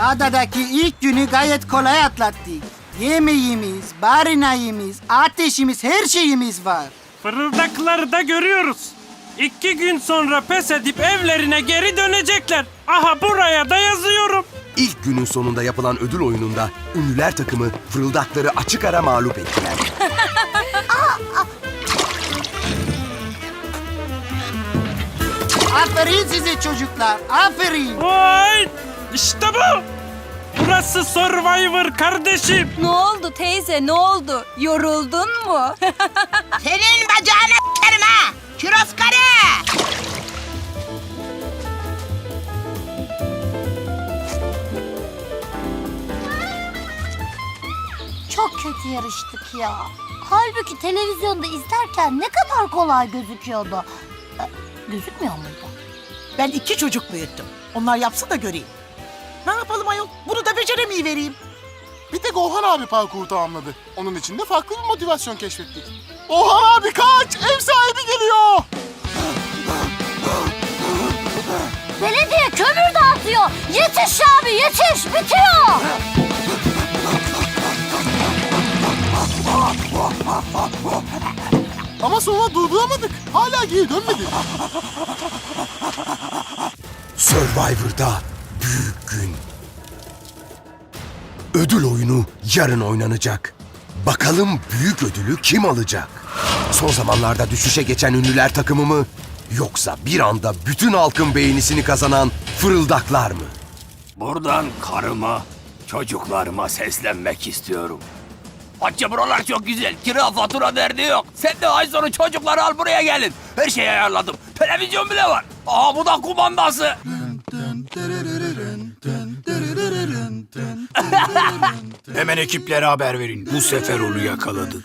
Adadaki ilk günü gayet kolay atlattık. Yemeğimiz, barınağımız, ateşimiz, her şeyimiz var. Fırıldakları da görüyoruz. İki gün sonra pes edip evlerine geri dönecekler. Aha buraya da yazıyorum. İlk günün sonunda yapılan ödül oyununda ünlüler takımı fırıldakları açık ara mağlup ettiler. Aferin size çocuklar, aferin. Vay! İşte bu. Burası Survivor kardeşim. Ne oldu teyze ne oldu? Yoruldun mu? Senin bacağını s**erim ha. Kiroz karı. Çok kötü yarıştık ya. Halbuki televizyonda izlerken ne kadar kolay gözüküyordu. E, gözükmüyor muydu? Ben iki çocuk büyüttüm. Onlar yapsın da göreyim. Beceremeyi vereyim. Bir tek Orhan abi parkuru tamamladı. Onun için de farklı bir motivasyon keşfettik. Orhan abi kaç! Ev sahibi geliyor! Belediye kömür dağıtıyor. Yetiş abi yetiş bitiyor. Ama sonra durduramadık. Hala geri dönmedi. Survivor'da büyük gün. Ödül oyunu yarın oynanacak. Bakalım büyük ödülü kim alacak? Son zamanlarda düşüşe geçen ünlüler takımı mı? Yoksa bir anda bütün halkın beğenisini kazanan fırıldaklar mı? Buradan karıma, çocuklarıma seslenmek istiyorum. Hacı buralar çok güzel. Kira fatura derdi yok. Sen de ay sonu çocukları al buraya gelin. Her şeyi ayarladım. Televizyon bile var. Aa bu da kumandası. Hemen ekiplere haber verin. Bu sefer onu yakaladık.